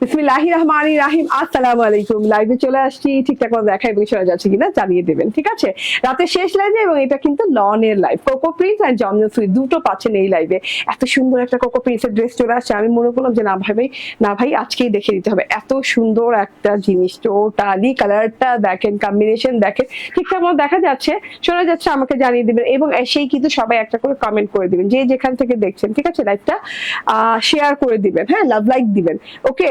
বিসমিল্লাহি রহমানি রাহিম আসসালামু আলাইকুম লাইভে চলে আসছি, ঠিকঠাক মতো দেখা এবং শোনা যাচ্ছে কিনা, জানিয়ে দেবেন, ঠিক আছে? রাতের শেষ লাইভে এবং এটা কিন্তু লনের live coco prince and Zamzam sweet দুটো পাচ্ছেন এই লাইভে এত সুন্দর একটা কোকো প্রিন্সের ড্রেস চলে আসছে। আমি মনে করলাম যে, না ভাই না ভাই, আজকেই দেখে দিতে হবে। এত সুন্দর একটা জিনিস টোটালি কালারটা দেখেন কম্বিনেশন দেখেন। ঠিকঠাক মতো দেখা যাচ্ছে, শোনা যাচ্ছে, আমাকে জানিয়ে দিবেন এবং সেই কিন্তু সবাই একটা করে কমেন্ট করে দিবেন। যে যেখান থেকে দেখছেন, ঠিক আছে লাইভটা শেয়ার করে দিবেন হ্যাঁ লাভ লাইক দিবেন। ওকে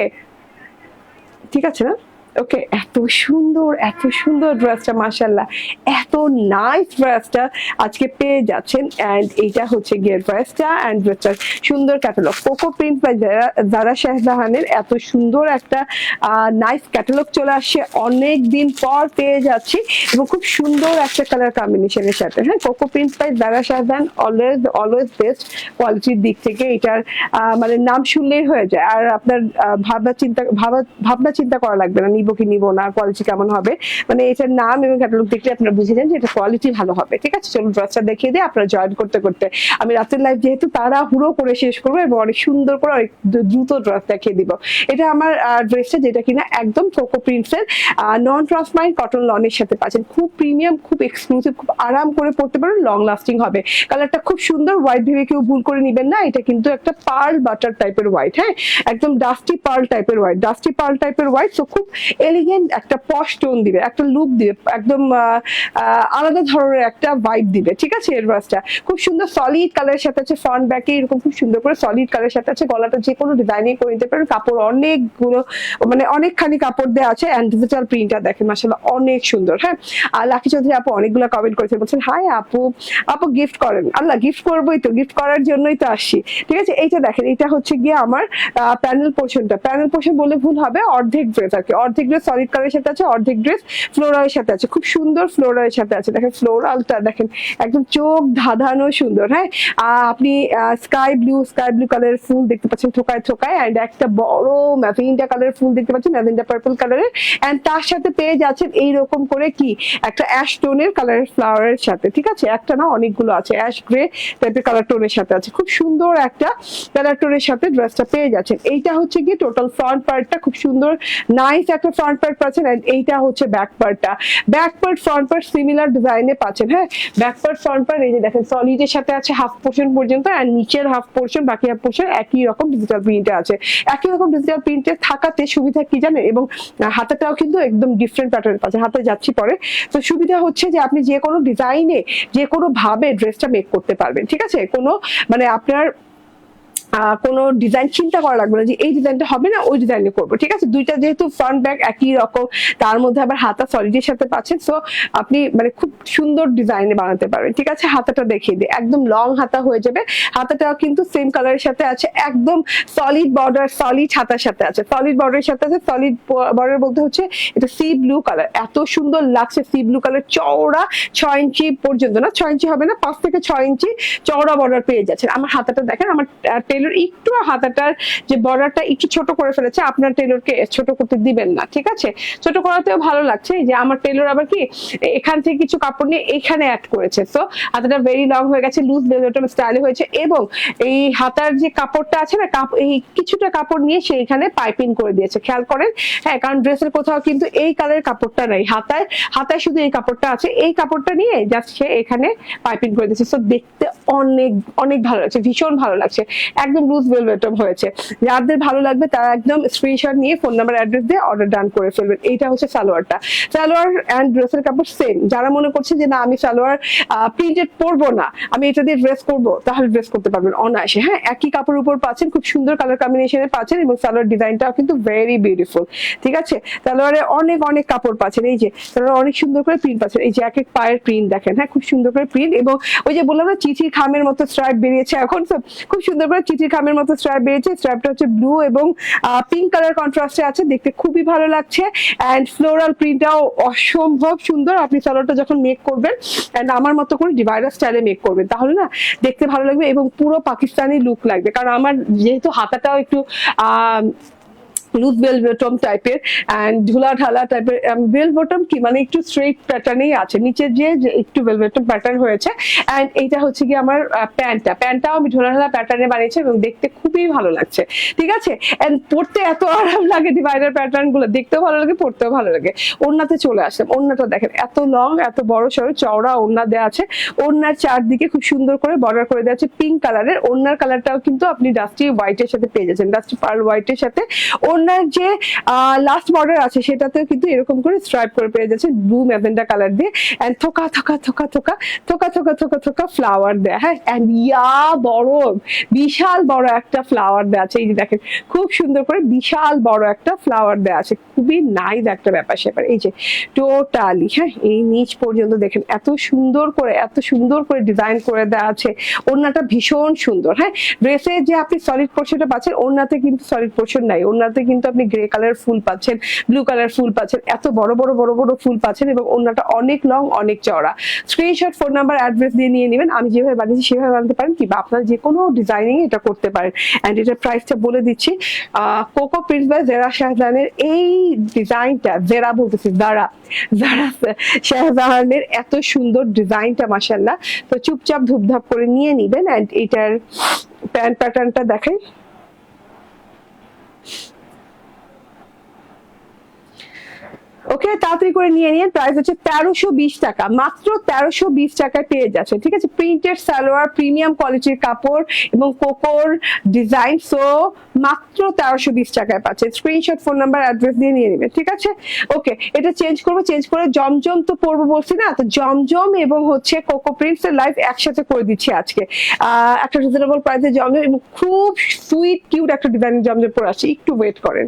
ঠিক আছে? না ওকে, এত সুন্দর এত সুন্দর ড্রেসটা মাসাল্লাহ এত নাইস ড্রেসটা আজকে পেয়ে যাচ্ছেন। অ্যান্ড এইটা হচ্ছে গিয়ে ড্রেসটা অ্যান্ড ড্রেসটার সুন্দর catalogue coco print by Zara শাহজাহানের এত সুন্দর একটা নাইস ক্যাটালগ চলে আসছে। অনেক দিন পর পেয়ে যাচ্ছি এবং খুব সুন্দর একটা কালার কম্বিনেশনের সাথে। হ্যাঁ coco print by Zara Shahjahan always always best কোয়ালিটির দিক থেকে এটার মানে নাম শুনলেই হয়ে যায়। আর আপনার ভাবনা চিন্তা, ভাবা, ভাবনা চিন্তা করা লাগবে না। নিবো কি নিবো না কোয়ালিটি কেমন হবে? মানে এটার নাম এবং ক্যাটালগ দেখলে আপনারা বুঝে যান যে এটা কোয়ালিটি ভালো হবে, ঠিক আছে? চলুন ড্রেসটা দেখিয়ে দিয়ে আপনারা জয়েন করতে করতে। আমি রাতের লাইভ যেহেতু তারা হুড়ো করে শেষ করব এবং অনেক সুন্দর করে অনেক দ্রুত ড্রেস দেখিয়ে দিব। এটা আমার ড্রেসটা যেটা কিনা একদম কোকো প্রিন্টসের নন ট্রান্সমাইন কটন লনের সাথে পাচ্ছেন। খুব প্রিমিয়াম খুব এক্সক্লুসিভ খুব আরাম করে পড়তে পারেন লং লাস্টিং হবে। কালারটা খুব সুন্দর হোয়াইট ভেবে কেউ ভুল করে নিবেন না, এটা কিন্তু একটা পার্ল বাটার টাইপের হোয়াইট হ্যাঁ? একদম ডাস্টি পার্ল টাইপের হোয়াইট ডাস্টি পার্ল টাইপের হোয়াইট তো খুব এলিগেন্ট একটা পশ টোন দিবে, একটা লুক দিবে, একদম আলাদা ধরনের একটা ভাইব দিবে, ঠিক আছে, এর বাসটা খুব সুন্দর সলিড কালারের সাথে আছে ফ্রন্ট ব্যাকে এরকম খুব সুন্দর করে সলিড কালারের সাথে আছে, গলাটা যে কোনো ডিজাইনিং করে নিতে পারেন কাপড় অনেকগুলো মানে অনেকখানি কাপড় দেওয়া আছে অ্যান্ড ডিজিটাল প্রিন্টটা দেখেন মাসাল্লাহ অনেক সুন্দর হ্যাঁ? আর লাকি চৌধুরী আপু অনেকগুলো কমেন্ট করেছেন, বলছেন হাই আপু আপু গিফট করেন। আল্লাহ গিফট করবোই তো গিফট করার জন্যই তো আসছি, ঠিক আছে? এইটা দেখেন এটা হচ্ছে গিয়ে আমার প্যানেল পোর্শনটা প্যানেল পোর্শন বলে ভুল হবে, অর্ধেক ড্রেস আর কি, অর্ধেক ড্রেস সলিড কালারের সাথে আছে, অর্ধেক ড্রেস ফ্লোরালের সাথে আছে। খুব সুন্দর ফ্লোরালের সাথে আছে। দেখেন ফ্লোরালটা দেখেন, একদম চোখ ধাঁধানো সুন্দর হ্যাঁ? আপনি স্কাই ব্লু স্কাই ব্লু কালারের ফুল দেখতে পাচ্ছেন থোকায় থোকায় অ্যান্ড একটা বড় ম্যাভেন্ডা কালারের ফুল দেখতে পাচ্ছেন, ম্যাভেন্ডা পার্পল কালারের অ্যান্ড তার সাথে পেয়ে যাচ্ছেন এইরকম করে কি? একটা অ্যাশ টোনের কালারের ফ্লাওয়ারের সাথে, ঠিক আছে? একটা না অনেকগুলো আছে অ্যাশ গ্রে টাইপের কালার টোনের সাথে আছে। খুব সুন্দর একটা কালার টোনের সাথে ড্রেসটা পেয়ে যাচ্ছেন। এইটা হচ্ছে কি টোটাল ফ্রন্ট পার্টটা খুব সুন্দর নাইস একটা ফ্রন্ট পার্ট পাচ্ছেন and এইটা হচ্ছে ব্যাক পার্টটা back part front part similar ডিজাইনে পাচ্ছেন হ্যাঁ? ব্যাক পার্ট ফ্রন্ট পার্ট এই যে দেখেন সলিডের সাথে আছে হাফ পোর্শন পর্যন্ত আর নিচের হাফ পোর্শন বাকি হাফ পোর্শন একই রকম ডিজিটাল প্রিন্টে আছে। একই রকম ডিজিটাল প্রিন্টে থাকাতে সুবিধা কি জানেন? এবং হাতাটাও কিন্তু একদম ডিফারেন্ট প্যাটার্ন পাচ্ছে হাতে যাচ্ছি পরে। তো সুবিধা হচ্ছে যে আপনি যে কোনো ডিজাইনে যে কোনো ভাবে ড্রেসটা মেক করতে পারবেন, ঠিক আছে? কোনো মানে আপনার কোনো ডিজাইন চিন্তা করা লাগবে না যে এই ডিজাইনটা হবে না, ওই ডিজাইনে করব, ঠিক আছে? দুইটা যেহেতু ফ্রন্ট ব্যাক একই রকম, তার মধ্যে আবার হাতা সলিডের সাথে পাচ্ছেন সো আপনি মানে খুব সুন্দর ডিজাইনে বানাতে পারবেন, ঠিক আছে? হাতাটা দেখিয়ে দিই, একদম লং হাতা হয়ে যাবে, হাতাটাও কিন্তু সেম কালারের সাথে আছে, একদম সলিড বর্ডার সলিড হাতার সাথে আছে সলিড বর্ডারের সাথে আছে সলিড বর্ডার বলতে হচ্ছে এটা সি ব্লু কালার এত সুন্দর লাগছে সি ব্লু কালার চওড়া ছয় ইঞ্চি পর্যন্ত না, ছয় ইঞ্চি হবে না, পাঁচ থেকে ছয় ইঞ্চি চওড়া বর্ডার পেয়ে যাচ্ছেন, আমার হাতাটা দেখেন, আমার টেলর একটু হাতাটার যে বর্ডারটা একটু ছোট করে ফেলেছে, আপনার টেলরকে ছোট করতে দিবেন না, ঠিক আছে? ছোট করাতেও ভালো লাগছে যে আমার টেলর আবার কি, এখান থেকে কিছু কাপড় নিয়ে এখানে অ্যাড করেছে। তো হাতাটা ভেরি লং হয়ে গেছে লুজ বেলটন স্টাইলে হয়েছে এবং এই হাতার যে কাপড়টা আছে না এই কিছুটা কাপড় নিয়ে সে এখানে পাইপিং করে দিয়েছে। খেয়াল করেন হ্যাঁ কারণ ড্রেসের কোথাও কিন্তু এই কালারের কাপড়টা নেই। হাতায় হাতায় শুধু এই কাপড়টা আছে, এই কাপড়টা নিয়ে জাস্ট সে এখানে পাইপিং করে দিয়েছে। তো দেখতে অনেক অনেক ভালো লাগছে, ভীষণ ভালো লাগছে। একদম লুজ ভেলভেটম হয়েছে। যাদের ভালো লাগবে তারা একদম স্ক্রিনশট নিয়ে ফোন নাম্বার অ্যাড্রেস দিয়ে অর্ডার ডান করে ফেলবেন। এইটা হচ্ছে সালোয়ারটা। সালোয়ার অ্যান্ড ড্রেসের কাপড় সেম যারা মনে করছে যে, না, আমি সালোয়ার প্রিন্টেড পরবো না, আমি এটা দিয়ে ড্রেস করব, তাহলে ড্রেস করতে পারবেন অনায়াসে। হ্যাঁ একই কাপড়ের উপর পাচ্ছেন, খুব সুন্দর কালার কম্বিনেশনে পাচ্ছেন এবং সালোয়ার ডিজাইনটাও কিন্তু ভেরি বিউটিফুল ঠিক আছে? সালোয়ারে অনেক অনেক কাপড় পাচ্ছেন। এই যে, সালোয়ার অনেক সুন্দর করে প্রিন্ট পাচ্ছেন। এই এক পায়ের প্রিন্ট দেখেন। হ্যাঁ খুব সুন্দর করে প্রিন্ট এবং ওই যে বললাম না, চিঠির খামের মতো স্ট্রাইপ বেরিয়েছে এখন। খুব সুন্দর করে চিঠির খামের মতো স্ট্র্যাপ বেরিয়েছে। স্ট্র্যাপটা হচ্ছে ব্লু এবং পিঙ্ক কালার কন্ট্রাস্টে আছে। দেখতে খুবই ভালো লাগছে। অ্যান্ড ফ্লোরাল প্রিন্টটাও অসম্ভব সুন্দর। আপনি সালোয়ারটা যখন মেক করবেন অ্যান্ড আমার মতো করে ডিভাইডার স্টাইলে মেক করবেন, তাহলে না, দেখতে ভালো লাগবে এবং পুরো পাকিস্তানি লুক লাগবে। কারণ আমার যেহেতু হাতাটাও একটু লুজ বেল বটম টাইপের অ্যান্ড ঢুলা ঢালা টাইপের বেল বটম কি মানে একটু স্ট্রেট প্যাটার্নেই আছে। নিচে যে একটু বেল বটম প্যাটার্ন হয়েছে অ্যান্ড এইটা হচ্ছে কি আমার প্যান্টটা। প্যান্টটাও আমি ঢোলা ঢালা প্যাটার্নে বানিয়েছি এবং দেখতে খুবই ভালো লাগছে। ঠিক আছে? অ্যান্ড পড়তে এত আরাম লাগে ডিভাইডার প্যাটার্নগুলো। দেখতেও ভালো লাগে পড়তেও ভালো লাগে। ওড়নাতে চলে আসলাম। ওড়নাটা দেখেন, এত লং এত বড় সড়ো চওড়া ওড়না দেওয়া আছে। ওড়নার চারদিকে খুব সুন্দর করে বর্ডার করে দেওয়া আছে পিঙ্ক কালারের ওড়নার কালারটাও কিন্তু আপনি ডাস্টি হোয়াইটের সাথে পেয়ে যাচ্ছেন। ডাস্টি পার্ল হোয়াইটের সাথে। ওড়নার যে লাস্ট বর্ডার আছে সেটাতেও কিন্তু এরকম করে স্ট্রাইপ করে পেয়ে যাচ্ছে ব্লু ম্যাজেন্ডা কালার দিয়ে এন্ড থোকা থোকা থোকা থোকা থোকা থোকা থোকা থোকা ফ্লাওয়ার দেয়া হ্যাঁ? এন্ড ইয়া, বড়, বিশাল বড় একটা ফ্লাওয়ার দেওয়া আছে। এই যে দেখেন, খুব সুন্দর করে বিশাল বড় একটা ফ্লাওয়ার দেওয়া আছে। খুবই নাইস একটা ব্যাপার স্যাপার এই যে টোটালি হ্যাঁ? এই নিচ পর্যন্ত দেখেন, এত সুন্দর করে, এত সুন্দর করে ডিজাইন করে দেওয়া আছে। ওড়নাটা ভীষণ সুন্দর হ্যাঁ? ড্রেসে যে আপনি সলিড পোর্শনটা পাচ্ছেন, ওড়নাতে কিন্তু সলিড পোর্শন নাই। ওড়নাতে কিন্তু আপনি গ্রে কালার ফুল পাচ্ছেন ব্লু কালার ফুল পাচ্ছেন, এত বড় বড় বড় বড় ফুল পাচ্ছেন এবং ওড়নাটা অনেক লং অনেক চওড়া। স্ক্রিনশট ফোন নাম্বার অ্যাড্রেস দিয়ে নিয়ে নেবেন। আমি যেভাবে বানিয়েছি, সেভাবে বানাতে পারেন কিংবা আপনার যে কোনো ডিজাইনিং এটা করতে পারেন। অ্যান্ড এটার প্রাইসটা বলে দিচ্ছি। কোকো প্রিন্স বাই জেরা শাহজাহানের এই ডিজাইনটা জেরা বলতেছি যারা যারা শাহজাহানের এত সুন্দর ডিজাইনটা মাসাল্লাহ তো চুপচাপ ধুপধাপ করে নিয়ে নিবেন। অ্যান্ড এটার প্যান্ট প্যাটার্নটা দেখাই। ওকে তাড়াতাড়ি করে নিয়ে নিন প্রাইস হচ্ছে তেরোশো বিশ টাকা। মাত্র তেরোশো বিশ টাকায় পেয়ে যাচ্ছে। ঠিক আছে? প্রিন্টেড সালোয়ার প্রিমিয়াম কোয়ালিটির কাপড় এবং কোকোর ডিজাইন সো মাত্র তেরোশো বিশ টাকায় পাচ্ছে। স্ক্রিনশট ফোন নাম্বার অ্যাড্রেস দিয়ে নিয়ে নেবে। ঠিক আছে? ওকে এটা চেঞ্জ করব চেঞ্জ করে জমজম তো পরবো বলছি না? তো জমজম এবং হচ্ছে কোকো প্রিন্টস এর লাইফ একসাথে করে দিচ্ছি আজকে। একটা রিজনেবল প্রাইসে জমজম এবং খুব সুইট কিউট একটা ডিজাইনের জমজম পরে আসছি। একটু ওয়েট করেন।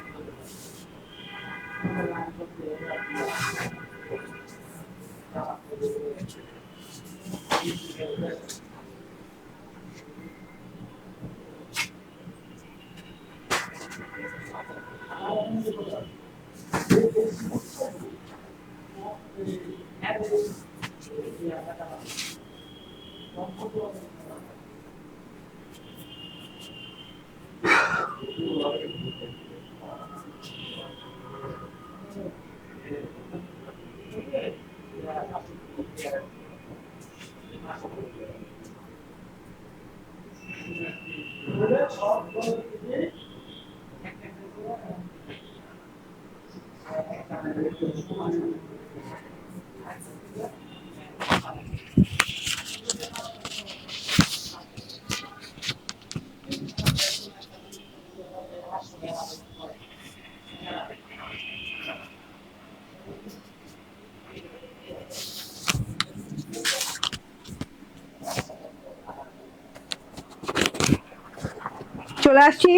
ちょっとやり始めよう。চলে আসছি।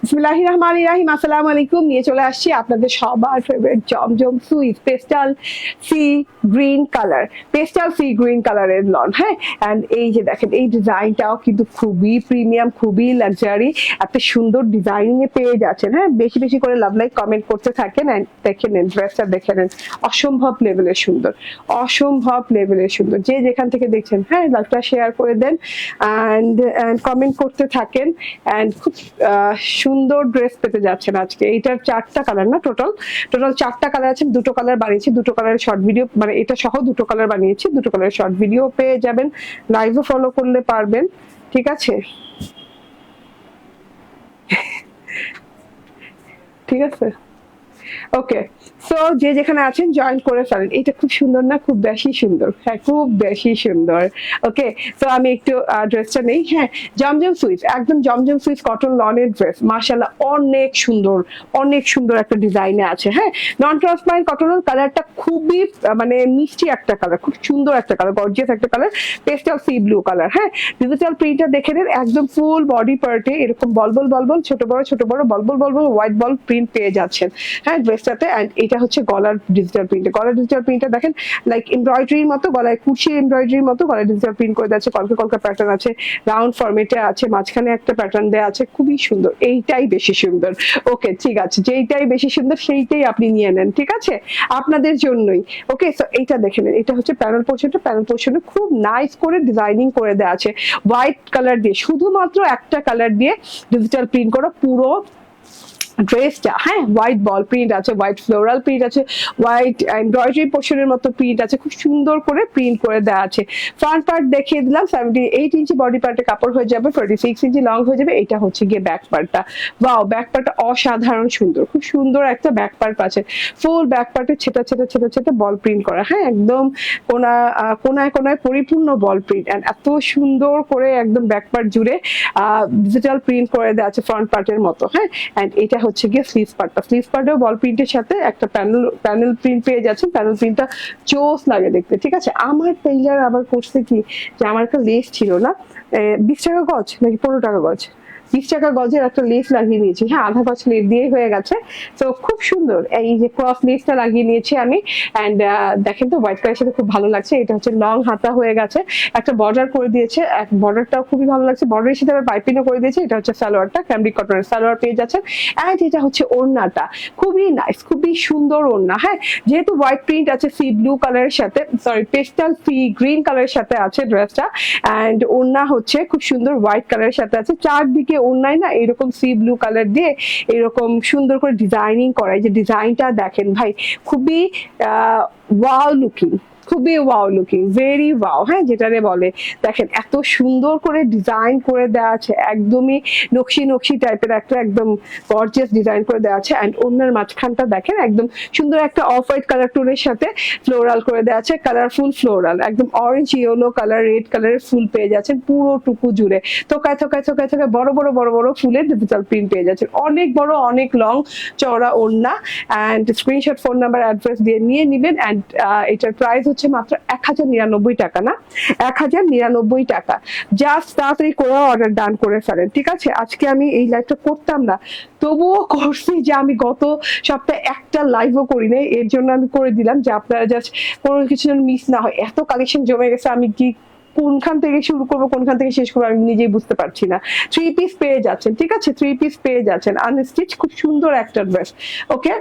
বিসমিল্লাহি রহমান রাহিম, আসসালামু আলাইকুম। নিয়ে চলে আসছি আপনাদের সবার favourite Zamzam sweet pastel sea green colour pastel sea green কালারের লন হ্যাঁ? অ্যান্ড এই যে দেখেন, এই ডিজাইনটাও কিন্তু খুবই প্রিমিয়াম খুবই লাক্সারি এত সুন্দর ডিজাইনিং এ পেয়ে যাচ্ছেন হ্যাঁ? বেশি বেশি করে লাভ লাইক কমেন্ট করতে থাকেন অ্যান্ড দেখে নেন ড্রেসটা দেখে নেন। অসম্ভব লেভেলের সুন্দর, অসম্ভব লেভেলের সুন্দর। যে যেখান থেকে দেখছেন হ্যাঁ লাইভটা শেয়ার করে দেন অ্যান্ড অ্যান্ড কমেন্ট করতে থাকেন অ্যান্ড খুব সুন্দর ড্রেস পেতে যাচ্ছেন আজকে। এইটার চারটা কালার না টোটাল টোটাল চারটা কালার আছে, দুটো কালার বানিয়েছি, দুটো কালারের শর্ট ভিডিও মানে এটা সহ দুটো কালার বানিয়েছি, দুটো কালারের শর্ট ভিডিও পেয়ে যাবেন। লাইভও ফলো করলে পারবেন, ঠিক আছে? ঠিক আছে? ওকে সো যে যেখানে আছেন জয়েন করে ফেলেন। এটা খুব সুন্দর না? খুব বেশি সুন্দর। হ্যাঁ খুব বেশি সুন্দর। ওকে তো আমি একটু ড্রেসটা নেই। হ্যাঁ জমজম সুইচ একদম জমজম সুইচ কটন লনের ড্রেস মার্শাল্লাহ অনেক সুন্দর অনেক সুন্দর একটা ডিজাইনে আছে। হ্যাঁ নন ট্রান্সপারেন্ট কটনের কালারটা খুবই মানে মিষ্টি একটা কালার খুব সুন্দর একটা কালার গর্জিয়াস একটা colour pastel sea blue colour হ্যাঁ ডিজিটাল প্রিন্টটা দেখে নেন, একদম ফুল বডি পার্টে এরকম বলবল বলবল, ছোট বড় ছোট বড়, বলবল বলবল হোয়াইট বল প্রিন্ট পেয়ে যাচ্ছেন। হ্যাঁ ড্রেসটাতে অ্যান্ড এটা হচ্ছে গলার ডিজিটাল প্রিন্ট গলার ডিজিটাল প্রিন্টটা দেখেন লাইক এমব্রয়ডারির মতো, গলায় কুচি এমব্রয়ডারির মতো গলায় ডিজিটাল প্রিন্ট করে যাচ্ছে কলকা কলকা প্যাটার্ন আছে রাউন্ড ফরমেটে আছে, মাঝখানে একটা প্যাটার্ন দেওয়া আছে। খুবই সুন্দর, এইটাই বেশি সুন্দর। ওকে ঠিক আছে, যেইটাই বেশি সুন্দর সেইটাই আপনি নিয়ে নেন, ঠিক আছে? আপনাদের জন্যই। ওকে সো এইটা দেখে নেন, এটা হচ্ছে প্যানেল পোর্শনটা প্যানেল পোর্শনে খুব নাইস করে ডিজাইনিং করে দেওয়া আছে। হোয়াইট কালার দিয়ে, শুধুমাত্র একটা কালার দিয়ে ডিজিটাল প্রিন্ট করা, পুরো ড্রেসটা হ্যাঁ হোয়াইট বল প্রিন্ট আছে হোয়াইট ফ্লোরাল প্রিন্ট আছে হোয়াইট এমব্রয়ডারি পোর্শনের মতো প্রিন্ট আছে, খুব সুন্দর করে প্রিন্ট করে দেওয়া আছে। ফ্রন্ট পার্ট দেখিয়ে দিলাম সেভেন্টি এইট ইঞ্চি বডি পার্টে কাপড় হয়ে যাবে ফোর্টি সিক্স ইঞ্চি লং হয়ে যাবে এটা হচ্ছে গিয়ে ব্যাক পার্টটা ওয়াও ব্যাক পার্টটা অসাধারণ সুন্দর, খুব সুন্দর একটা ব্যাক পার্ট আছে। ফুল ব্যাক পার্টে ছেটা ছেটা ছেটা ছেটা বল প্রিন্ট করা হ্যাঁ একদম কোনা কোনায় কোনায় পরিপূর্ণ বল প্রিন্ট অ্যান্ড এত সুন্দর করে একদম ব্যাক পার্ট জুড়ে ডিজিটাল প্রিন্ট করে দেওয়া আছে ফ্রন্ট পার্টের মতো হ্যাঁ অ্যান্ড এটা হচ্ছে গিয়ে স্লিভ পার্টটা স্লিভ পার্টেও বল প্রিন্টের সাথে একটা প্যানেল প্যানেল প্রিন্ট পেয়ে যাচ্ছেন। প্যানেল প্রিন্টটা চোস লাগে দেখতে, ঠিক আছে? আমার টেইলার আবার করছে কি? যে আমার একটা লেস ছিল না বিশ টাকা গজ নাকি পনেরো টাকা গজ? বিশ টাকা গজের একটা লেস লাগিয়ে নিয়েছি। হ্যাঁ আধা গজ লেস দিয়ে হয়ে গেছে। তো খুব সুন্দর। এই যে ক্রস লেসটা লাগিয়ে নিয়েছি আমি। অ্যান্ড দেখেন তো হোয়াইট কালারের সাথে খুব ভালো লাগছে। এটা হচ্ছে লং হাতা হয়ে গেছে। একটা বর্ডার করে দিয়েছে। এক বর্ডারটাও খুবই ভালো লাগছে। বর্ডারের সাথে আবার পাইপিংও করে দিয়েছে। এটা হচ্ছে সালোয়ারটা। ক্যামব্রিক কটনের সালোয়ার পেয়ে যাচ্ছে অ্যান্ড এটা হচ্ছে ওড়নাটা। খুবই নাইস খুবই সুন্দর ওড়না। হ্যাঁ যেহেতু হোয়াইট প্রিন্ট আছে সি ব্লু কালারের সাথে সরি পেস্টাল সি গ্রিন কালারের সাথে আছে ড্রেসটা অ্যান্ড ওড়না হচ্ছে খুব সুন্দর হোয়াইট কালারের সাথে আছে। চারদিকে ওড়নায় না এরকম সি ব্লু কালার দিয়ে এরকম সুন্দর করে ডিজাইনিং করা এই যে ডিজাইনটা দেখেন ভাই, খুবই ওয়াও লুকিং খুবই ওয়াও লুকিং ভেরি ওয়াও হ্যাঁ যেটারে বলে। দেখেন, এত সুন্দর করে ডিজাইন করে দেওয়া আছে, একদমই নকশি নকশি টাইপের একটা একদম গর্জিয়াস ডিজাইন করে দেওয়া আছে অ্যান্ড অন্যের মাঝখানটা দেখেন, একদম সুন্দর একটা অফ হোয়াইট কালার টোনের সাথে ফ্লোরাল করে দেওয়া আছে কালারফুল ফ্লোরাল একদম অরেঞ্জ ইয়েলো কালার রেড কালারের ফুল পেয়ে যাচ্ছেন পুরোটুকু জুড়ে। থোকায় থোকায় থোকায় থোকায় বড় বড় বড় বড় ফুলের ডিজিটাল প্রিন্ট পেয়ে যাচ্ছেন। অনেক বড়, অনেক লং চওড়া ওড়না and screenshot phone number address দিয়ে নিয়ে নিবেন অ্যান্ড এটার প্রাইস হচ্ছে মাত্র এক হাজার নিরানব্বই টাকা না? এক হাজার নিরানব্বই টাকা। জাস্ট তাড়াতাড়ি করে অর্ডার ডান করে ফেলেন, ঠিক আছে? আজকে আমি এই লাইভটা করতাম না। তবুও করছি যে আমি গত সপ্তাহে একটা লাইভও করি নাই এর জন্য আমি করে দিলাম যে আপনারা জাস্ট কোনো কিছু মিস না হয়। এত কালেকশন জমে গেছে, আমি কি কোনখান থেকে শুরু করব, কোনখান থেকে শেষ করব, আমি নিজেই বুঝতে পারছি না। থ্রি পিস পেয়ে যাচ্ছেন, ঠিক আছে? থ্রি পিস পেয়ে যাচ্ছেন। আনস্টিচ খুব সুন্দর একটা ড্রেস ওকে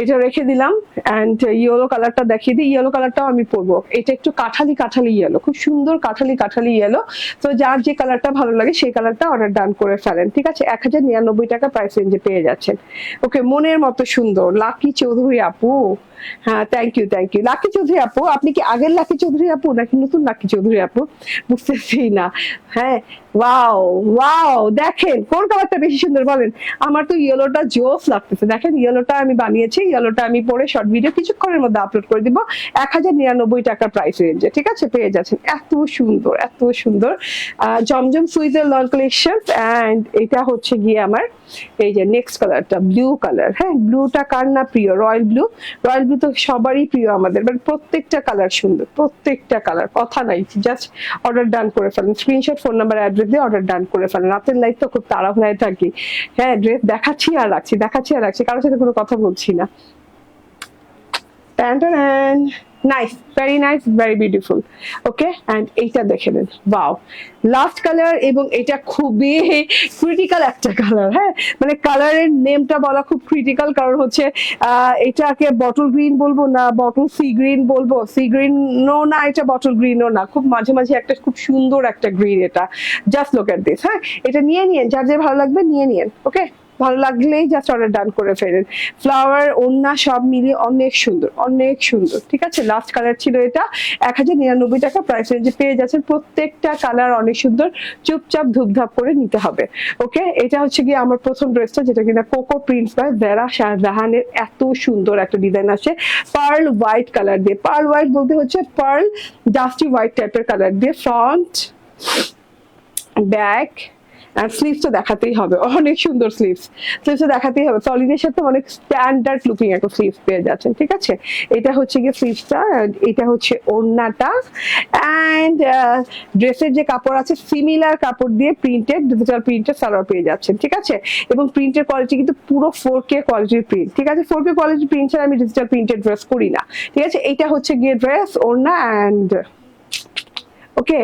এটা রেখে দিলাম অ্যান্ড ইয়েলো কালারটা দেখিয়ে দিই। ইয়েলো কালারটাও আমি পরবো। এটা একটু কাঠালি কাঠালি ইয়েলো খুব সুন্দর কাঠালি কাঠালি ইয়েলো তো যার যে কালারটা ভালো লাগে, সেই কালারটা অর্ডার ডান করে ফেলেন, ঠিক আছে? এক হাজার নিরানব্বই টাকা প্রাইস রেঞ্জে পেয়ে যাচ্ছেন। ওকে মনের মতো সুন্দর। লাকি চৌধুরী আপু। হ্যাঁ thank you thank you Lucky Chowdhury আপু, আপনি কি আগের লাকি চৌধুরী আপু, নাকি নতুন লাকি চৌধুরী আপু? বুঝতেছি না। হ্যাঁ ওয়াও ওয়াও দেখেন, কোন কালারটা বেশি সুন্দর বলেন? আমার তো ইয়েলোটা জোস লাগতেছে। দেখেন ইয়েলোটা আমি বানিয়েছি ইয়েলোটা আমি পরে শর্ট ভিডিও কিছুক্ষণের মধ্যে আপলোড করে দিব। এক নিরানব্বই টাকা প্রাইস রেঞ্জে ঠিক আছে? পেয়ে যাচ্ছেন। এত সুন্দর এত সুন্দর। জমজম সুইজের লং কালেকশন অ্যান্ড এটা হচ্ছে গিয়ে আমার এই যে নেক্সট কালারটা ব্লু কালার হ্যাঁ ব্লুটা কার না প্রিয়? রয়্যাল ব্লু রয়্যাল ব্লু তো সবারই প্রিয় আমাদের বাট প্রত্যেকটা কালার সুন্দর, প্রত্যেকটা কালার কথা নাই জাস্ট অর্ডার ডান করে ফেলেন। স্ক্রিনশট ফোন নাম্বার অ্যাড্রেস দিয়ে অর্ডার ডান করে ফেলেন। রাতের লাইফ তো খুব তাড়াহুড়ায় থাকি। হ্যাঁ ড্রেস দেখাচ্ছি আর রাখছি, দেখাচ্ছি আর রাখছি, কারোর সাথে কোনো কথা বলছি না। Nice very nice very beautiful okay and এইটা দেখে নেন। বাও লাস্ট কালার এবং এটা খুবই ক্রিটিক্যাল একটা কালার হ্যাঁ? মানে কালারের নেমটা বলা খুব ক্রিটিক্যাল কারণ হচ্ছে এটাকে বটল গ্রিন বলব না বটল সি গ্রিন বলব। সি গ্রিন নো, এটা বটল গ্রিনও না। খুব মাঝে মাঝে একটা খুব সুন্দর একটা গ্রিন এটা। জাস্ট লোক এট দিস হ্যাঁ? এটা নিয়ে নিন যার যে ভালো লাগবে নিয়ে নিন ওকে ভালো লাগলেই জাস্ট অর্ডার ডান করে ফেলেন। ফ্লাওয়ার ওন্না সব মিলিয়ে অনেক সুন্দর অনেক সুন্দর। ঠিক আছে? লাস্ট কালার ছিল এটা। এক হাজার নিরানব্বই টাকা প্রাইস রেঞ্জে পেয়ে যাচ্ছেন। প্রত্যেকটা কালার অনেক সুন্দর। চুপচাপ ধুপধাপ করে নিতে হবে। ওকে এটা হচ্ছে গিয়ে আমার প্রথম ড্রেসটা যেটা কিনা কোকো প্রিন্ট বাই ভেরা শাহজাহানের এত সুন্দর একটা ডিজাইন আছে। পার্ল হোয়াইট কালার দিয়ে। পার্ল হোয়াইট বলতে হচ্ছে পার্ল ডাস্টি হোয়াইট টাইপের কালার দিয়ে। ফ্রন্ট ব্যাক আর স্লিভস তো দেখাতেই হবে। অনেক সুন্দর স্লিভস স্লিভস তো দেখাতেই হবে। সলিডের সাথে অনেক স্ট্যান্ডার্ড লুকিং একটা স্লিভস পেয়ে যাচ্ছেন ঠিক আছে? এটা হচ্ছে গিয়ে স্লিভসটা এটা হচ্ছে ওড়নাটা। অ্যান্ড ড্রেসের যে কাপড় আছে সিমিলার কাপড় দিয়ে প্রিন্টেড ডিজিটাল প্রিন্টের সালোয়ার পেয়ে যাচ্ছেন ঠিক আছে? এবং প্রিন্টের কোয়ালিটি কিন্তু পুরো ফোর কে কোয়ালিটির প্রিন্ট ঠিক আছে? ফোর কে কোয়ালিটির প্রিন্ট ছাড়া আমি ডিজিটাল প্রিন্টেড ড্রেস করি না, ঠিক আছে? এইটা হচ্ছে গিয়ে ড্রেস ওড়না অ্যান্ড ওকে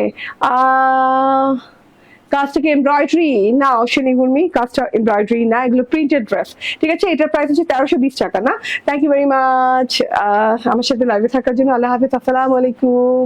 কাজটা কি এমব্রয়ডারি না অশ্বিনী গুর্মি কাজটা এমব্রয়ডারি না এগুলো প্রিন্টেড ড্রেস ঠিক আছে? এটার প্রাইস হচ্ছে তেরোশো বিশ টাকা, না? থ্যাংক ইউ ভেরি মাচ আমার সাথে লাইভে থাকার জন্য, আল্লাহ হাফিজ, আসসালামু আলাইকুম।